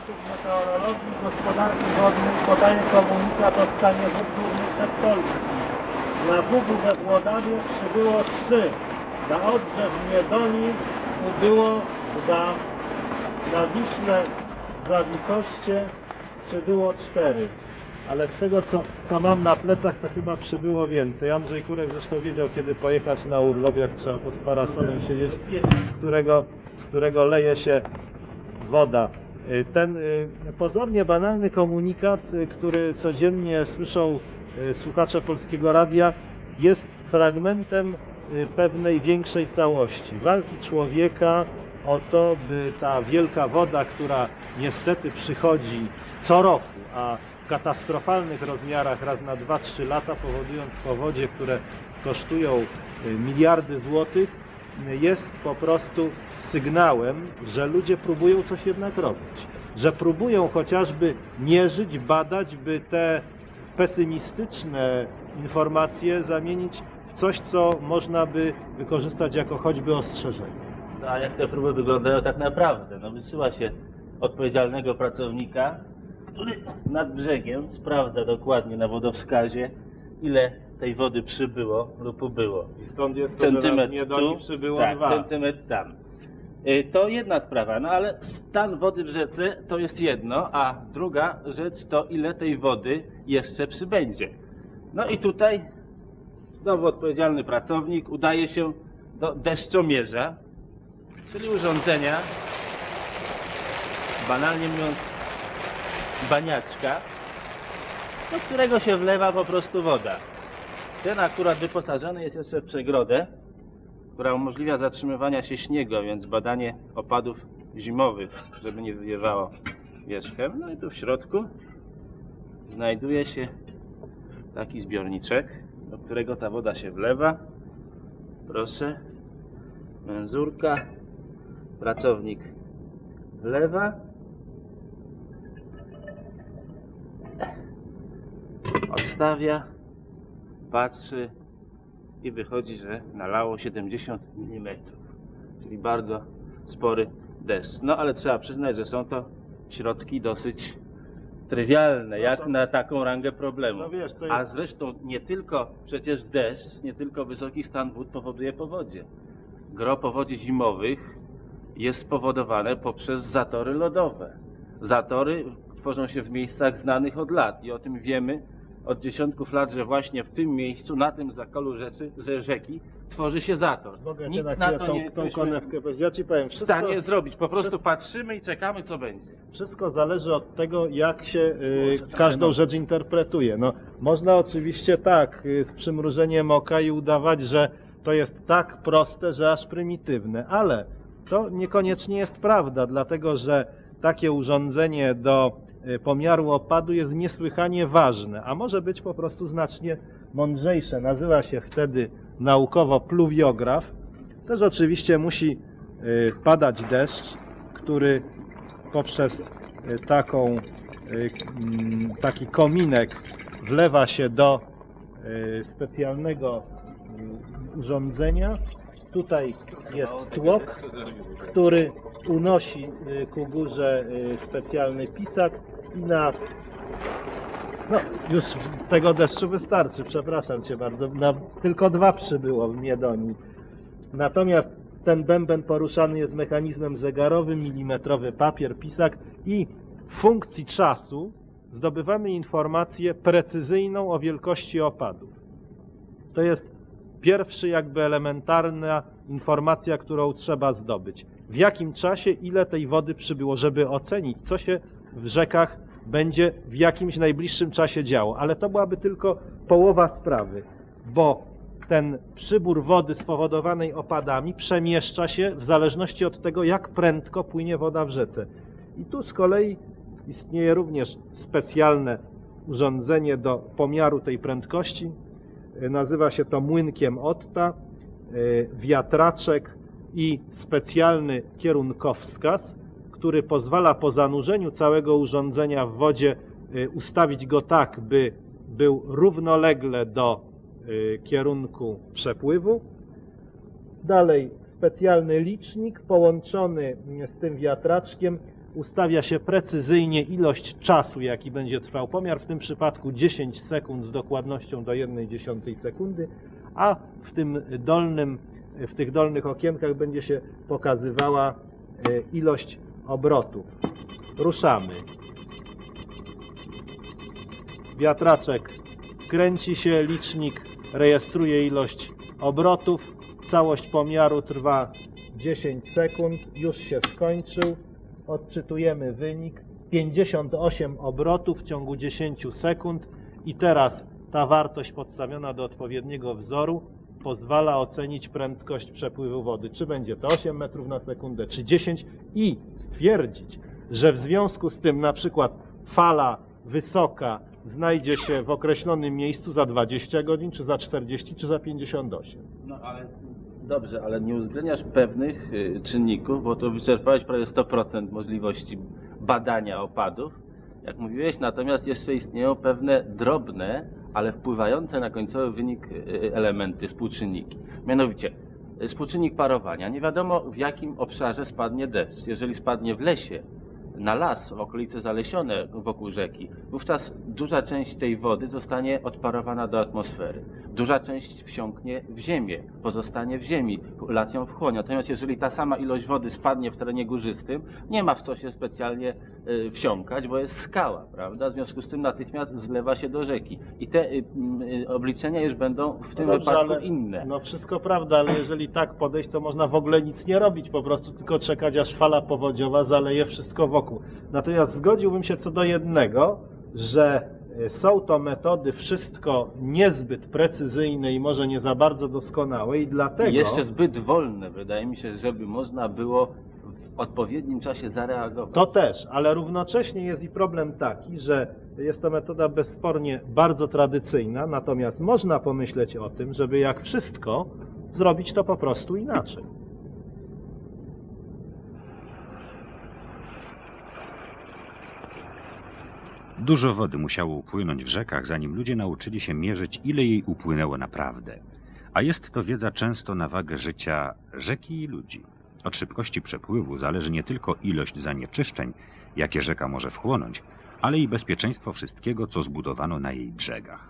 Instytut Meteorologii i Gospodarki Wodnej podaje komunikat o stanie wód głównych przedpolskich. Na Bugu we Włodawie przybyło trzy, na Odrze w Miedonii ubyło dwa, na Wiśle Zawikoście przybyło cztery. Ale z tego, co, co mam na plecach, to chyba przybyło więcej. Andrzej Kurek zresztą wiedział, kiedy pojechać na urlop, jak trzeba pod parasolem siedzieć, z którego, z którego leje się woda. Y, Ten y, pozornie banalny komunikat, y, który codziennie słyszą słuchacze Polskiego Radia, jest fragmentem pewnej większej całości. Walki człowieka o to, by ta wielka woda, która niestety przychodzi co roku, a w katastrofalnych rozmiarach raz na 2-3 lata, powodując powodzie, które kosztują miliardy złotych, jest po prostu sygnałem, że ludzie próbują coś jednak robić. Że próbują chociażby mierzyć, badać, by te pesymistyczne informacje zamienić w coś, co można by wykorzystać jako choćby ostrzeżenie. No, a jak te próby wyglądają tak naprawdę? No wysyła się odpowiedzialnego pracownika, który nad brzegiem sprawdza dokładnie na wodowskazie, ile tej wody przybyło lub ubyło. I stąd jest to, Centymetr nie do tu, nich przybyło tak, dwa. centymetr tam. Y, To jedna sprawa, no ale stan wody w rzece to jest jedno, a druga rzecz to ile tej wody jeszcze przybędzie. No i tutaj znowu odpowiedzialny pracownik udaje się do deszczomierza, czyli urządzenia, banalnie mówiąc, baniaczka, do którego się wlewa po prostu woda. Ten akurat wyposażony jest jeszcze w przegrodę, która umożliwia zatrzymywania się śniegu, więc badanie opadów zimowych, żeby nie wywiewało wierzchem. No i tu w środku znajduje się taki zbiorniczek, do którego ta woda się wlewa. Proszę, menzurka, pracownik wlewa. Odstawia, patrzy i wychodzi, że nalało 70 mm, czyli bardzo spory deszcz. No ale trzeba przyznać, że są to środki dosyć trywialne, jak na taką rangę problemu. No wiesz, to A jest- zresztą nie tylko przecież deszcz, nie tylko wysoki stan wód powoduje powodzie. Gro powodzi zimowych jest spowodowane poprzez zatory lodowe. Zatory tworzą się w miejscach znanych od lat i o tym wiemy od dziesiątków lat, że właśnie w tym miejscu, na tym zakolu rzeczy, że rzeki, tworzy się zator. Mogę cię Nic na na chwilę to tą, nie tą konewkę powiedzieć. Ja ci powiem, w wszystko, stanie zrobić. Po prostu wszystko- patrzymy i czekamy, co będzie. Wszystko zależy od tego, jak się y, trochę każdą rzecz interpretuje. No, można oczywiście tak, y, z przymrużeniem oka i udawać, że to jest tak proste, że aż prymitywne, ale to niekoniecznie jest prawda, dlatego że takie urządzenie do pomiaru opadu jest niesłychanie ważne, a może być po prostu znacznie mądrzejsze. Nazywa się wtedy naukowo pluwiograf. Też oczywiście musi y, padać deszcz, który poprzez y, taką, y, mm, taki kominek wlewa się do y, specjalnego y, urządzenia. Tutaj jest tłok, który unosi y, ku górze y, specjalny pisak i na no, już tego deszczu wystarczy, przepraszam Cię bardzo. Na, tylko dwa przybyło w Miedonii. Natomiast ten bęben poruszany jest mechanizmem zegarowym, milimetrowy papier, pisak i w funkcji czasu zdobywamy informację precyzyjną o wielkości opadów. To jest pierwszy jakby elementarna informacja, którą trzeba zdobyć. W jakim czasie, ile tej wody przybyło, żeby ocenić, co się w rzekach będzie w jakimś najbliższym czasie działo. Ale to byłaby tylko połowa sprawy, bo ten przybór wody spowodowanej opadami przemieszcza się w zależności od tego, jak prędko płynie woda w rzece. I tu z kolei istnieje również specjalne urządzenie do pomiaru tej prędkości. Nazywa się to młynkiem Otta, y, wiatraczek i specjalny kierunkowskaz, który pozwala po zanurzeniu całego urządzenia w wodzie y, ustawić go tak, by był równolegle do y, kierunku przepływu. Dalej specjalny licznik połączony z tym wiatraczkiem ustawia się precyzyjnie ilość czasu, jaki będzie trwał pomiar, w tym przypadku 10 sekund z dokładnością do 1,1 sekundy, a w tym dolnym, w tych dolnych okienkach będzie się pokazywała e, ilość obrotów. Ruszamy. Wiatraczek kręci się, licznik rejestruje ilość obrotów. Całość pomiaru trwa 10 sekund, już się skończył. Odczytujemy wynik 58 obrotów w ciągu 10 sekund i teraz ta wartość podstawiona do odpowiedniego wzoru pozwala ocenić prędkość przepływu wody, czy będzie to 8 metrów na sekundę, czy 10 i stwierdzić, że w związku z tym na przykład fala wysoka znajdzie się w określonym miejscu za 20 godzin, czy za 40, czy za 58. No ale dobrze, ale nie uwzględniasz pewnych y, czynników, bo to wyczerpałeś prawie 100% możliwości badania opadów. Jak mówiłeś, natomiast jeszcze istnieją pewne drobne, ale wpływające na końcowy wynik y, elementy, współczynniki. Mianowicie y, współczynnik parowania. Nie wiadomo w jakim obszarze spadnie deszcz. Jeżeli spadnie w lesie, na las, w okolice zalesione wokół rzeki, wówczas duża część tej wody zostanie odparowana do atmosfery. Duża część wsiąknie w ziemię, pozostanie w ziemi, las ją wchłonie. Natomiast jeżeli ta sama ilość wody spadnie w terenie górzystym, nie ma w co się specjalnie y, wsiąkać, bo jest skała, prawda? W związku z tym natychmiast zlewa się do rzeki. I te y, y, obliczenia już będą w tym dobrze, wypadku ale- inne. No wszystko prawda, ale jeżeli tak podejść, to można w ogóle nic nie robić, po prostu tylko czekać, aż fala powodziowa zaleje wszystko wokół. Natomiast zgodziłbym się co do jednego, że y, są to metody wszystko niezbyt precyzyjne i może nie za bardzo doskonałe i dlatego... Jeszcze zbyt wolne, wydaje mi się, żeby można było w odpowiednim czasie zareagować. To też, ale równocześnie jest i problem taki, że jest to metoda bezspornie bardzo tradycyjna, natomiast można pomyśleć o tym, żeby jak wszystko zrobić to po prostu inaczej. Dużo wody musiało upłynąć w rzekach, zanim ludzie nauczyli się mierzyć, ile jej upłynęło naprawdę. A jest to wiedza często na wagę życia rzeki i ludzi. Od szybkości przepływu zależy nie tylko ilość zanieczyszczeń, jakie rzeka może wchłonąć, ale i bezpieczeństwo wszystkiego, co zbudowano na jej brzegach.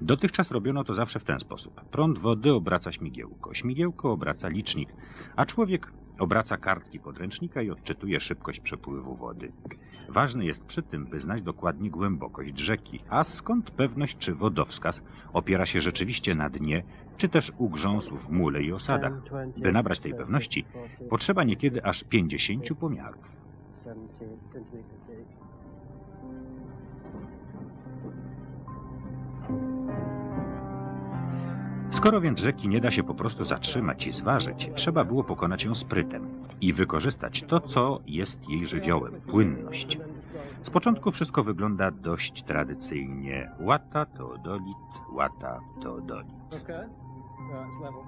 Dotychczas robiono to zawsze w ten sposób. Prąd wody obraca śmigiełko, śmigiełko obraca licznik, a człowiek obraca kartki podręcznika i odczytuje szybkość przepływu wody. Ważne jest przy tym, by znać dokładnie głębokość rzeki, a skąd pewność, czy wodowskaz opiera się rzeczywiście na dnie, czy też u grząsów mule i osadach. By nabrać tej pewności, potrzeba niekiedy aż 50 pomiarów. Skoro więc rzeki nie da się po prostu zatrzymać i zważyć, trzeba było pokonać ją sprytem i wykorzystać to, co jest jej żywiołem płynność. Z początku wszystko wygląda dość tradycyjnie. Łata to dolit, łata to dolit. Okay. Right, it's level.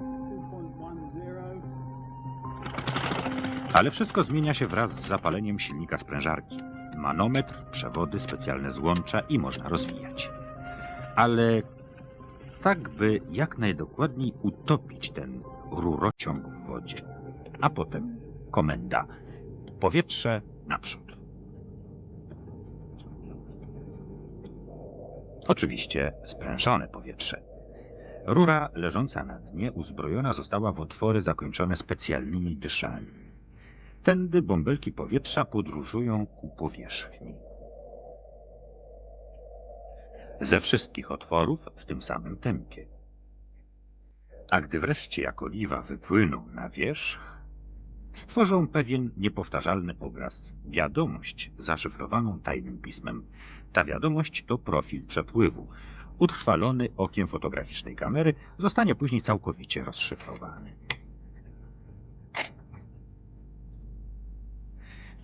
2.10. Ale wszystko zmienia się wraz z zapaleniem silnika sprężarki. Manometr, przewody, specjalne złącza i można rozwijać. Ale tak, by jak najdokładniej utopić ten rurociąg w wodzie. A potem komenda. Powietrze naprzód. Oczywiście sprężone powietrze. Rura leżąca na dnie uzbrojona została w otwory zakończone specjalnymi dyszami. Tędy bąbelki powietrza podróżują ku powierzchni. Ze wszystkich otworów tym samym tempie. A gdy wreszcie jak oliwa wypłyną na wierzch, stworzą pewien niepowtarzalny obraz, wiadomość zaszyfrowaną tajnym pismem. Ta wiadomość to profil przepływu. Utrwalony okiem fotograficznej kamery zostanie później całkowicie rozszyfrowany.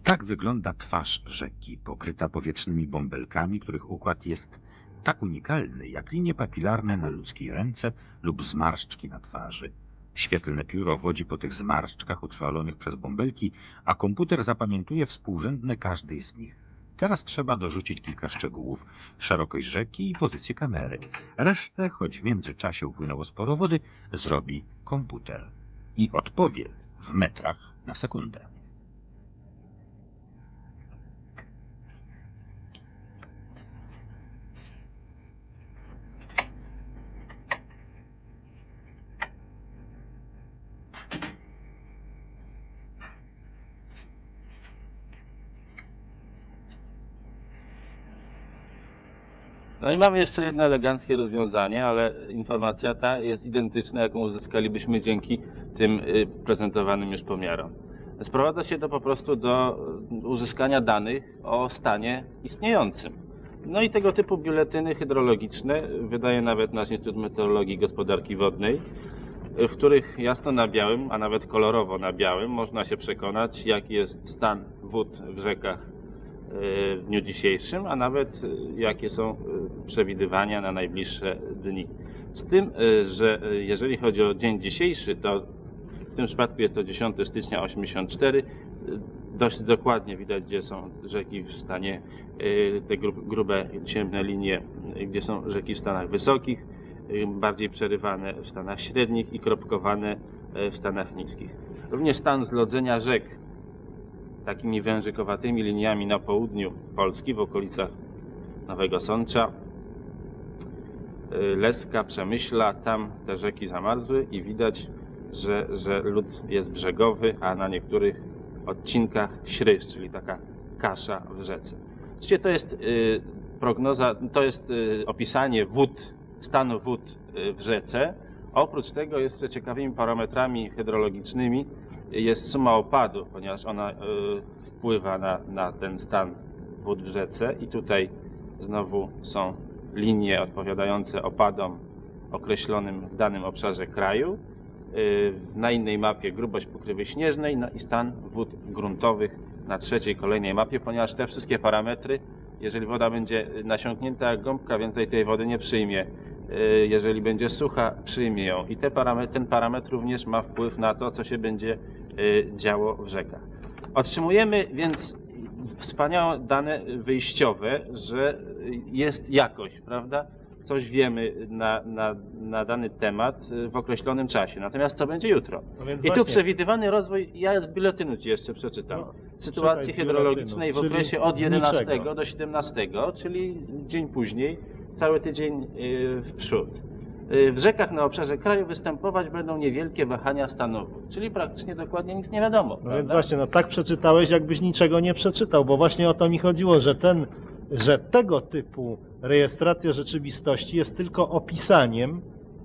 Tak wygląda twarz rzeki, pokryta powietrznymi bąbelkami, których układ jest tak unikalny, jak linie papilarne na ludzkiej ręce lub zmarszczki na twarzy. Świetlne pióro wodzi po tych zmarszczkach utrwalonych przez bąbelki, a komputer zapamiętuje współrzędne każdej z nich. Teraz trzeba dorzucić kilka szczegółów, szerokość rzeki i pozycję kamery. Resztę, choć w międzyczasie upłynęło sporo wody, zrobi komputer i odpowie w metrach na sekundę. No i mamy jeszcze jedno eleganckie rozwiązanie, ale informacja ta jest identyczna, jaką uzyskalibyśmy dzięki tym y, prezentowanym już pomiarom. Sprowadza się to po prostu do y, uzyskania danych o stanie istniejącym. No i tego typu biuletyny hydrologiczne wydaje nawet nasz Instytut Meteorologii i Gospodarki Wodnej, y, w których jasno na białym, a nawet kolorowo na białym można się przekonać, jaki jest stan wód w rzekach w dniu dzisiejszym, a nawet y, jakie są y, przewidywania na najbliższe dni. Z tym, y, że jeżeli chodzi o dzień dzisiejszy, to w tym przypadku jest to 10 stycznia 84. y, Dość dokładnie widać, gdzie są rzeki w stanie, te gru- grube, ciemne linie, gdzie są rzeki w stanach wysokich, bardziej przerywane w stanach średnich i kropkowane w stanach niskich. Również stan zlodzenia rzek takimi wężykowatymi liniami na południu Polski, w okolicach Nowego Sącza, y, Leska, Przemyśla, tam te rzeki zamarzły i widać, że, że lód jest brzegowy, a na niektórych odcinkach śryż, czyli taka kasza w rzece. Widzicie, to jest y, prognoza, to jest y, opisanie wód, stanu wód w rzece. Oprócz tego jeszcze ciekawymi parametrami hydrologicznymi jest suma opadów, ponieważ ona y, wpływa na, na ten stan wód w rzece i tutaj znowu są linie odpowiadające opadom określonym w danym obszarze kraju. Y, Na innej mapie grubość pokrywy śnieżnej no i stan wód gruntowych na trzeciej, kolejnej mapie, ponieważ te wszystkie parametry, jeżeli woda będzie nasiąknięta jak gąbka, więcej tej wody nie przyjmie. Y, Jeżeli będzie sucha, przyjmie ją. I te ten parametr również ma wpływ na to, co się będzie y, działo w rzekach. Otrzymujemy więc wspaniałe dane wyjściowe, że jest jakość, prawda? Coś wiemy na, na, na dany temat y, w określonym czasie. Natomiast co będzie jutro? No I tu właśnie- przewidywany rozwój, ja z biuletynu ci jeszcze przeczytam. No, Sytuacji hydrologicznej w okresie od z 11 niczego. do 17, czyli dzień później, cały tydzień y, w przód. Y, W rzekach na obszarze kraju występować będą niewielkie wahania stanu wód, czyli praktycznie dokładnie nic nie wiadomo. No więc właśnie, no tak przeczytałeś, jakbyś niczego nie przeczytał, bo właśnie o to mi chodziło, że ten, że tego typu rejestracja rzeczywistości jest tylko opisaniem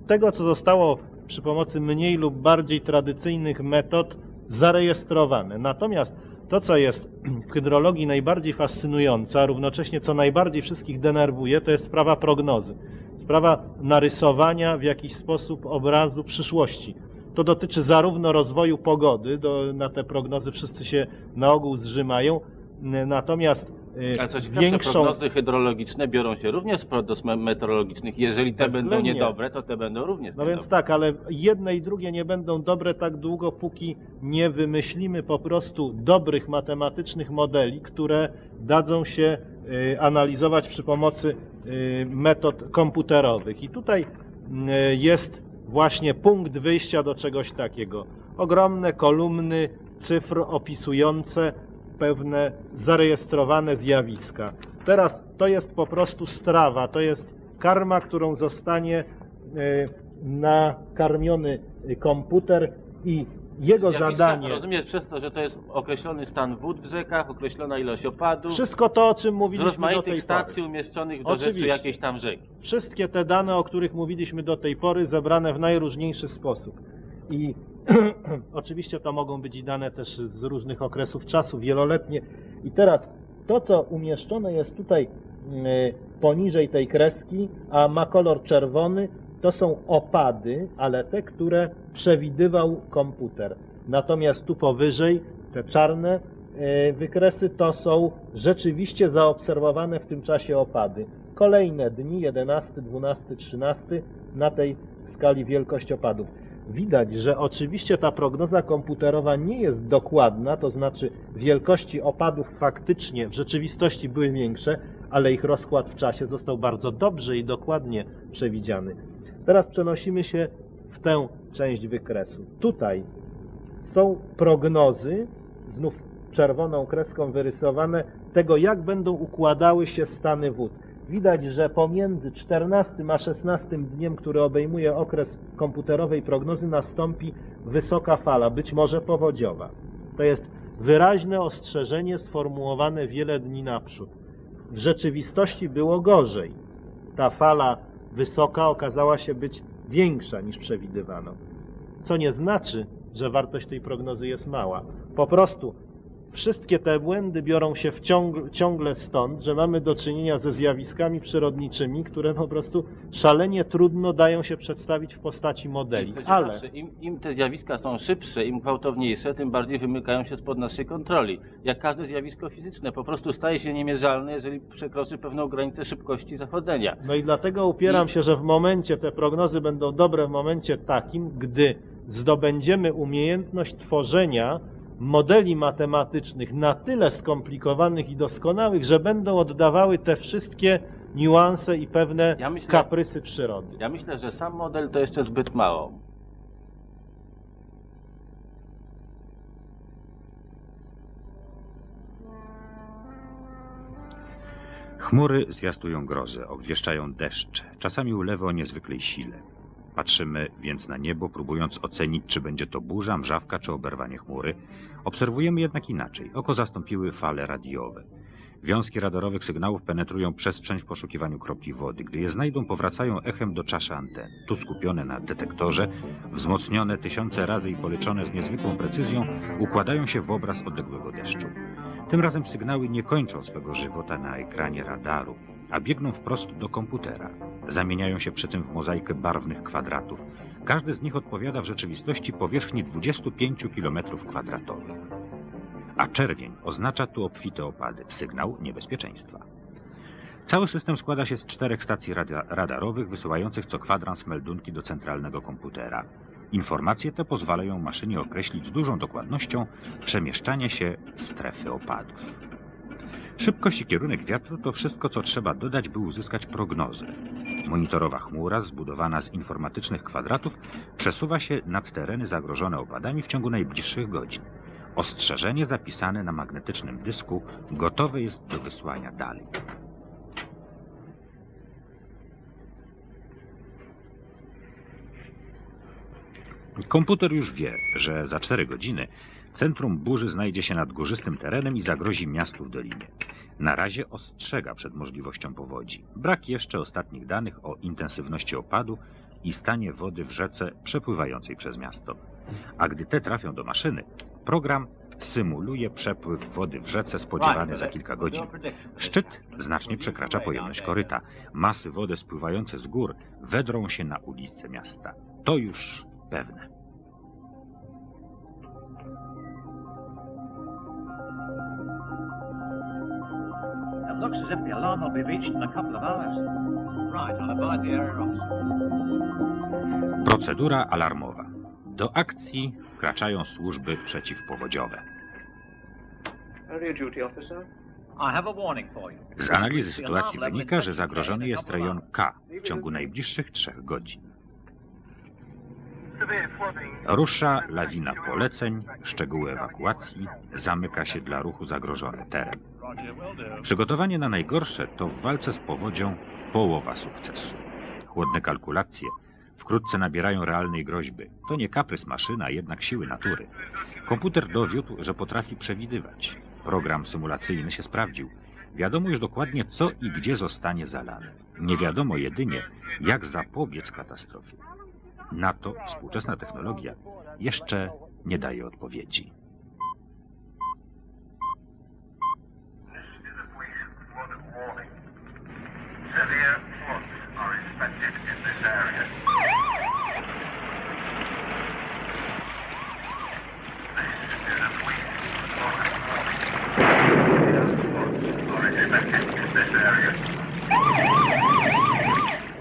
tego, co zostało przy pomocy mniej lub bardziej tradycyjnych metod zarejestrowane. Natomiast to, co jest w hydrologii najbardziej fascynujące, a równocześnie co najbardziej wszystkich denerwuje, to jest sprawa prognozy. Sprawa narysowania w jakiś sposób obrazu przyszłości. To dotyczy zarówno rozwoju pogody, do, na te prognozy wszyscy się na ogół zrzymają, natomiast y, Ale co ciekawsze, większą... prognozy hydrologiczne biorą się również z prognoz me- meteorologicznych. Jeżeli te będą Bezwzględnie. niedobre, to te będą również No więc niedobre. tak, ale jedne i drugie nie będą dobre tak długo, póki nie wymyślimy po prostu dobrych matematycznych modeli, które dadzą się y, analizować przy pomocy y, metod komputerowych. I tutaj jest właśnie punkt wyjścia do czegoś takiego. Ogromne kolumny cyfr opisujące pewne zarejestrowane zjawiska. Teraz to jest po prostu strawa, to jest karma, którą zostanie e, nakarmiony komputer i jego Zjawiska, zadanie, Rozumiesz przez to, że to jest określony stan wód w rzekach, określona ilość opadów, wszystko to, o czym mówiliśmy do tej stacji pory. umieszczonych do Oczywiście. rzeczy jakiejś tam rzeki. Wszystkie te dane, o których mówiliśmy do tej pory, zebrane w najróżniejszy sposób. I oczywiście to mogą być dane też z różnych okresów czasu, wieloletnie. I teraz to, co umieszczone jest tutaj mm, poniżej tej kreski, a ma kolor czerwony, to są opady, ale te, które przewidywał komputer. Natomiast tu powyżej, te czarne e, wykresy, to są rzeczywiście zaobserwowane w tym czasie opady. Kolejne dni, 11, 12, 13, na tej skali wielkość opadów. Widać, że oczywiście ta prognoza komputerowa nie jest dokładna, to znaczy wielkości opadów faktycznie w rzeczywistości były większe, ale ich rozkład w czasie został bardzo dobrze i dokładnie przewidziany. Teraz przenosimy się w tę część wykresu. Tutaj są prognozy, znów czerwoną kreską wyrysowane, tego jak będą układały się stany wód. Widać, że pomiędzy 14 a 16 dniem, który obejmuje okres komputerowej prognozy, nastąpi wysoka fala, być może powodziowa. To jest wyraźne ostrzeżenie sformułowane wiele dni naprzód. W rzeczywistości było gorzej. ta fala wysoka okazała się być większa niż przewidywano. Co nie znaczy, że wartość tej prognozy jest mała. Po prostu wszystkie te błędy biorą się ciąg, ciągle stąd, że mamy do czynienia ze zjawiskami przyrodniczymi, które po prostu szalenie trudno dają się przedstawić w postaci modeli. Co Ale im, Im te zjawiska są szybsze, im gwałtowniejsze, tym bardziej wymykają się spod naszej kontroli. Jak każde zjawisko fizyczne, po prostu staje się niemierzalne, jeżeli przekroczy pewną granicę szybkości zachodzenia. No i dlatego upieram się, że w momencie te prognozy będą dobre w momencie takim, gdy zdobędziemy umiejętność tworzenia modeli matematycznych na tyle skomplikowanych i doskonałych, że będą oddawały te wszystkie niuanse i pewne Ja myślę- kaprysy przyrody. Ja myślę, że sam model to jeszcze zbyt mało. Chmury zwiastują grozę, obwieszczają deszcz, czasami ulewy o niezwykłej sile. Patrzymy więc na niebo, próbując ocenić, czy będzie to burza, mrzawka czy oberwanie chmury. Obserwujemy jednak inaczej. Oko zastąpiły fale radiowe. Wiązki radarowych sygnałów penetrują przestrzeń w poszukiwaniu kropli wody. Gdy je znajdą, powracają echem do czaszy anten. Tu skupione na detektorze, wzmocnione tysiące razy i policzone z niezwykłą precyzją, układają się w obraz odległego deszczu. Tym razem sygnały nie kończą swego żywota na ekranie radaru, a biegną wprost do komputera. Zamieniają się przy tym w mozaikę barwnych kwadratów. Każdy z nich odpowiada w rzeczywistości powierzchni 25 km kwadratowych. A czerwień oznacza tu obfite opady, sygnał niebezpieczeństwa. Cały system składa się z czterech stacji radarowych wysyłających co kwadrans meldunki do centralnego komputera. Informacje te pozwalają maszynie określić z dużą dokładnością przemieszczanie się strefy opadów. Szybkość i kierunek wiatru to wszystko, co trzeba dodać, by uzyskać prognozę. Monitorowa chmura, zbudowana z informatycznych kwadratów, przesuwa się nad tereny zagrożone opadami w ciągu najbliższych godzin. Ostrzeżenie zapisane na magnetycznym dysku gotowe jest do wysłania dalej. Komputer już wie, że za 4 godziny centrum burzy znajdzie się nad górzystym terenem i zagrozi miastu w dolinie. Na razie ostrzega przed możliwością powodzi. Brak jeszcze ostatnich danych o intensywności opadu i stanie wody w rzece przepływającej przez miasto. A gdy te trafią do maszyny, program symuluje przepływ wody w rzece spodziewany za kilka godzin. Szczyt znacznie przekracza pojemność koryta. Masy wody spływające z gór wedrą się na ulice miasta. To już pewne. Looks as if the alarm will be reached in a couple of hours. Right, I'll advise the area officer. Procedura alarmowa. Do akcji wkraczają służby przeciwpowodziowe. Area duty officer. I have a warning for you. Z analizy sytuacji wynika, że zagrożony jest rejon K w ciągu najbliższych trzech godzin. Rusza lawina poleceń, szczegóły ewakuacji, zamyka się dla ruchu zagrożony teren. Przygotowanie na najgorsze to w walce z powodzią połowa sukcesu. Chłodne kalkulacje wkrótce nabierają realnej groźby. To nie kaprys maszyna, jednak siły natury. Komputer dowiódł, że potrafi przewidywać. Program symulacyjny się sprawdził. Wiadomo już dokładnie, co i gdzie zostanie zalane. Nie wiadomo jedynie, jak zapobiec katastrofie. Na to współczesna technologia jeszcze nie daje odpowiedzi.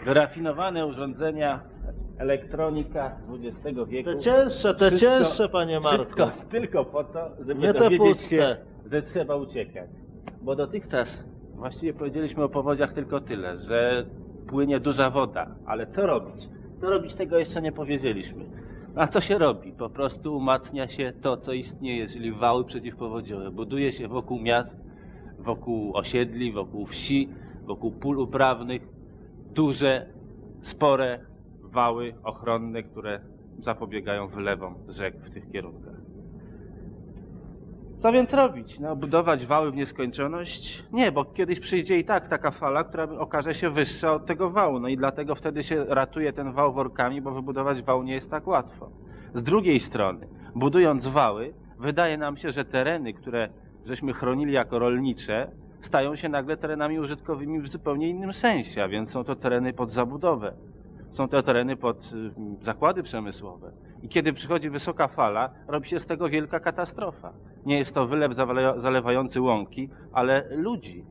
Wyrafinowane urządzenia, elektronika XX wieku. Te cięższe, te Wszystko- cięższe, panie Marku. Wszystko tylko po to, żeby Nie dowiedzieć się, że trzeba uciekać. Bo dotychczas właściwie powiedzieliśmy o powodziach tylko tyle, że płynie duża woda. Ale co robić? Co robić, tego jeszcze nie powiedzieliśmy. A co się robi? Po prostu umacnia się to, co istnieje, czyli wały przeciwpowodziowe. Buduje się wokół miast, wokół osiedli, wokół wsi, wokół pól uprawnych duże, spore wały ochronne, które zapobiegają wylewom rzek w tych kierunkach. Co więc robić? No, budować wały w nieskończoność? Nie, bo kiedyś przyjdzie i tak taka fala, która okaże się wyższa od tego wału. No i dlatego wtedy się ratuje ten wał workami, bo wybudować wał nie jest tak łatwo. Z drugiej strony, budując wały, wydaje nam się, że tereny, które żeśmy chronili jako rolnicze, stają się nagle terenami użytkowymi w zupełnie innym sensie, a więc są to tereny pod zabudowę. Są to tereny pod y, zakłady przemysłowe. I kiedy przychodzi wysoka fala, robi się z tego wielka katastrofa. Nie jest to wylew zalewający łąki, ale ludzi.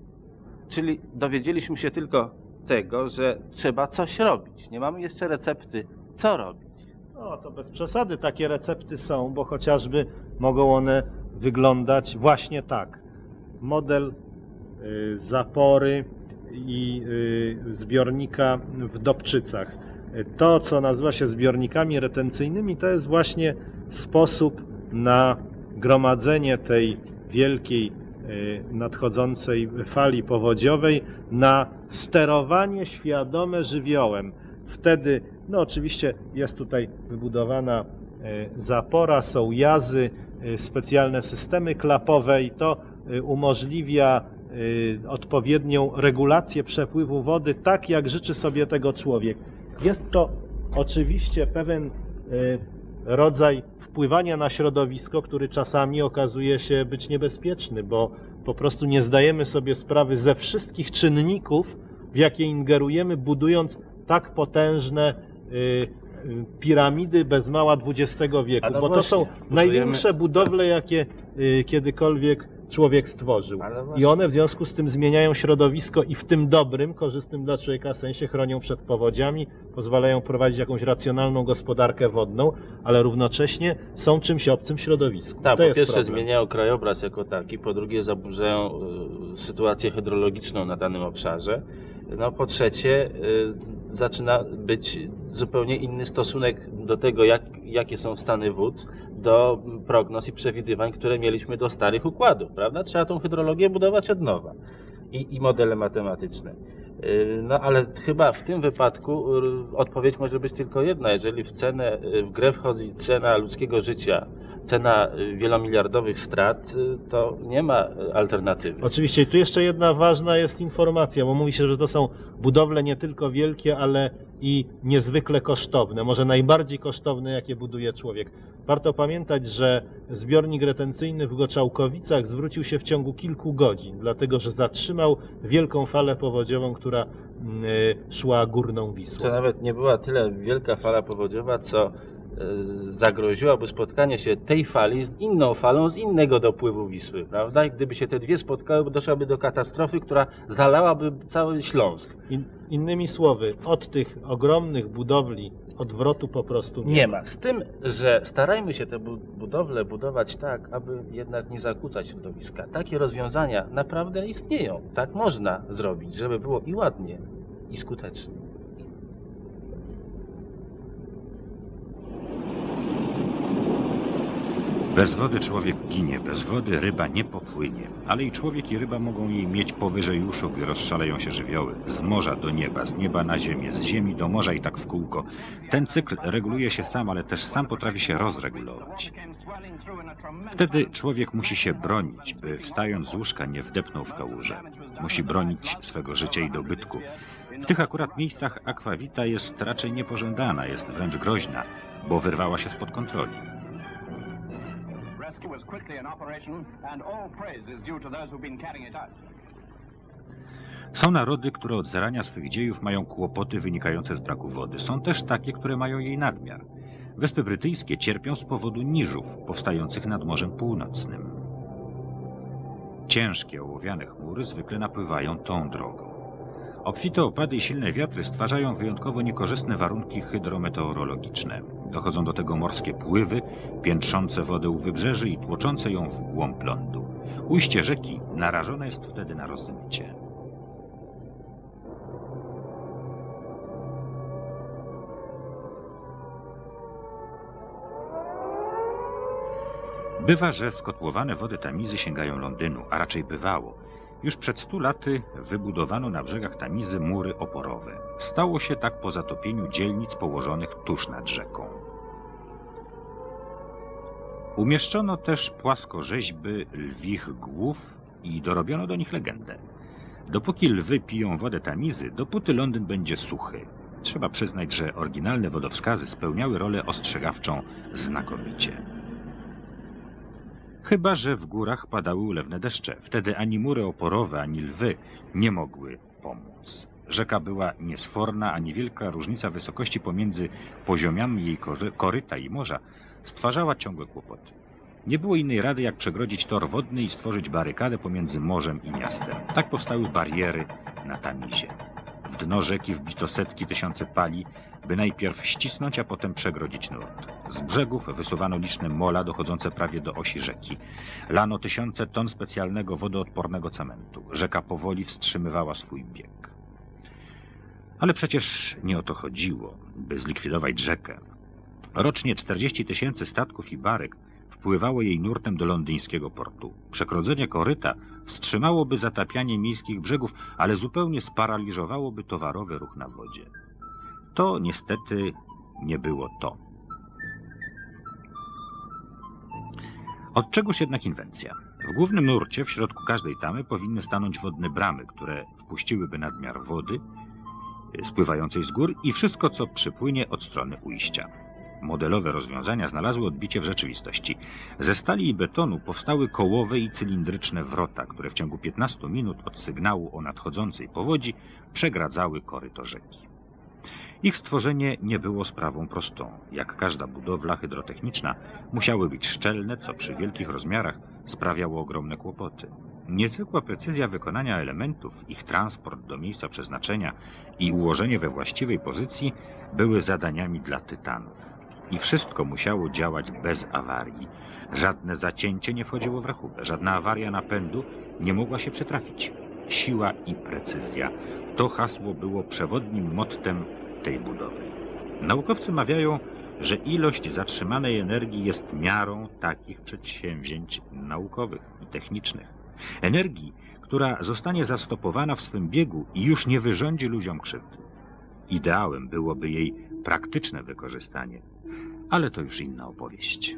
Czyli dowiedzieliśmy się tylko tego, że trzeba coś robić. Nie mamy jeszcze recepty, co robić. No to bez przesady takie recepty są, bo chociażby mogą one wyglądać właśnie tak. Model y, zapory i y, zbiornika w Dobczycach. To, co nazywa się zbiornikami retencyjnymi, to jest właśnie sposób na gromadzenie tej wielkiej y, nadchodzącej fali powodziowej, na sterowanie świadome żywiołem. Wtedy, no oczywiście jest tutaj wybudowana e, zapora, są jazy, e, specjalne systemy klapowe i to e, umożliwia e, odpowiednią regulację przepływu wody tak, jak życzy sobie tego człowiek. Jest to oczywiście pewien e, rodzaj wpływania na środowisko, który czasami okazuje się być niebezpieczny, bo po prostu nie zdajemy sobie sprawy ze wszystkich czynników, w jakie ingerujemy, budując tak potężne y, piramidy bez mała XX wieku, no bo to właśnie, są budujemy- największe budowle, jakie y, kiedykolwiek człowiek stworzył. I one w związku z tym zmieniają środowisko i w tym dobrym, korzystnym dla człowieka sensie chronią przed powodziami, pozwalają prowadzić jakąś racjonalną gospodarkę wodną, ale równocześnie są czymś obcym w środowisku. Tak, po pierwsze problem. zmieniają krajobraz jako taki, po drugie zaburzają y, sytuację hydrologiczną na danym obszarze. No po trzecie y, zaczyna być zupełnie inny stosunek do tego, jak, jakie są stany wód, do prognoz i przewidywań, które mieliśmy do starych układów, prawda? Trzeba tą hydrologię budować od nowa i, i modele matematyczne. Y, No ale chyba w tym wypadku y, odpowiedź może być tylko jedna. Jeżeli w cenę, w grę wchodzi cena ludzkiego życia, cena y, wielomiliardowych strat, y, to nie ma y, alternatywy. Oczywiście, i tu jeszcze jedna ważna jest informacja, bo mówi się, że to są budowle nie tylko wielkie, ale i niezwykle kosztowne, może najbardziej kosztowne, jakie buduje człowiek. Warto pamiętać, że zbiornik retencyjny w Goczałkowicach zwrócił się w ciągu kilku godzin, dlatego że zatrzymał wielką falę powodziową, która mm, szła górną To Wisłą. nawet nie była tyle wielka fala powodziowa, co zagroziłaby spotkanie się tej fali z inną falą z innego dopływu Wisły, prawda? I gdyby się te dwie spotkały, doszłaby do katastrofy, która zalałaby cały Śląsk. In, innymi słowy, od tych ogromnych budowli odwrotu po prostu Nie ma. Z tym, że starajmy się te bu- budowle budować tak, aby jednak nie zakłócać środowiska. Takie rozwiązania naprawdę istnieją. Tak można zrobić, żeby było i ładnie, i skutecznie. Bez wody człowiek ginie, bez wody ryba nie popłynie. Ale i człowiek i ryba mogą jej mieć powyżej uszu, gdy rozszaleją się żywioły. Z morza do nieba, z nieba na ziemię, z ziemi do morza i tak w kółko. Ten cykl reguluje się sam, ale też sam potrafi się rozregulować. Wtedy człowiek musi się bronić, by wstając z łóżka nie wdepnął w kałużę. Musi bronić swego życia i dobytku. W tych akurat miejscach akwawita jest raczej niepożądana, jest wręcz groźna, bo wyrwała się spod kontroli. Quickly operation, and all praise is due to those who've been carrying it out. Są narody, które od zarania swych dziejów mają kłopoty wynikające z braku wody. Są też takie, które mają jej nadmiar. Wyspy Brytyjskie cierpią z powodu niżów powstających nad Morzem Północnym. Ciężkie ołowiane chmury zwykle napływają tą drogą. Obfite opady i silne wiatry stwarzają wyjątkowo niekorzystne warunki hydrometeorologiczne. Dochodzą do tego morskie pływy, piętrzące wodę u wybrzeży i tłoczące ją w głąb lądu. Ujście rzeki narażone jest wtedy na rozmycie. Bywa, że skotłowane wody Tamizy sięgają Londynu, a raczej bywało. Już przed stu laty wybudowano na brzegach Tamizy mury oporowe. Stało się tak po zatopieniu dzielnic położonych tuż nad rzeką. Umieszczono też płaskorzeźby lwich głów i dorobiono do nich legendę. Dopóki lwy piją wodę tamizy, dopóty Londyn będzie suchy. Trzeba przyznać, że oryginalne wodowskazy spełniały rolę ostrzegawczą znakomicie. Chyba, że w górach padały ulewne deszcze. Wtedy ani mury oporowe, ani lwy nie mogły pomóc. Rzeka była niesforna, a niewielka różnica wysokości pomiędzy poziomami jej kory- koryta i morza stwarzała ciągłe kłopoty. Nie było innej rady, jak przegrodzić tor wodny i stworzyć barykadę pomiędzy morzem i miastem. Tak powstały bariery na Tamizie. W dno rzeki wbito setki tysiące pali, by najpierw ścisnąć, a potem przegrodzić nurt. Z brzegów wysuwano liczne mola dochodzące prawie do osi rzeki. Lano tysiące ton specjalnego wodoodpornego cementu. Rzeka powoli wstrzymywała swój bieg. Ale przecież nie o to chodziło, by zlikwidować rzekę. Rocznie 40 tysięcy statków i barek wpływało jej nurtem do londyńskiego portu. Przekrodzenie koryta wstrzymałoby zatapianie miejskich brzegów, ale zupełnie sparaliżowałoby towarowy ruch na wodzie. To niestety nie było to. Od czegoż jednak inwencja? W głównym nurcie w środku każdej tamy powinny stanąć wodne bramy, które wpuściłyby nadmiar wody y, spływającej z gór i wszystko, co przypłynie od strony ujścia. Modelowe rozwiązania znalazły odbicie w rzeczywistości. Ze stali i betonu powstały kołowe i cylindryczne wrota, które w ciągu 15 minut od sygnału o nadchodzącej powodzi przegradzały koryto rzeki. Ich stworzenie nie było sprawą prostą. Jak każda budowla hydrotechniczna, musiały być szczelne, co przy wielkich rozmiarach sprawiało ogromne kłopoty. Niezwykła precyzja wykonania elementów, ich transport do miejsca przeznaczenia i ułożenie we właściwej pozycji były zadaniami dla tytanów. I wszystko musiało działać bez awarii. Żadne zacięcie nie wchodziło w rachubę, żadna awaria napędu nie mogła się przetrafić. Siła i precyzja to hasło było przewodnim mottem tej budowy. Naukowcy mawiają, że ilość zatrzymanej energii jest miarą takich przedsięwzięć naukowych i technicznych. Energii, która zostanie zastopowana w swym biegu i już nie wyrządzi ludziom krzywdy. Ideałem byłoby jej praktyczne wykorzystanie, ale to już inna opowieść.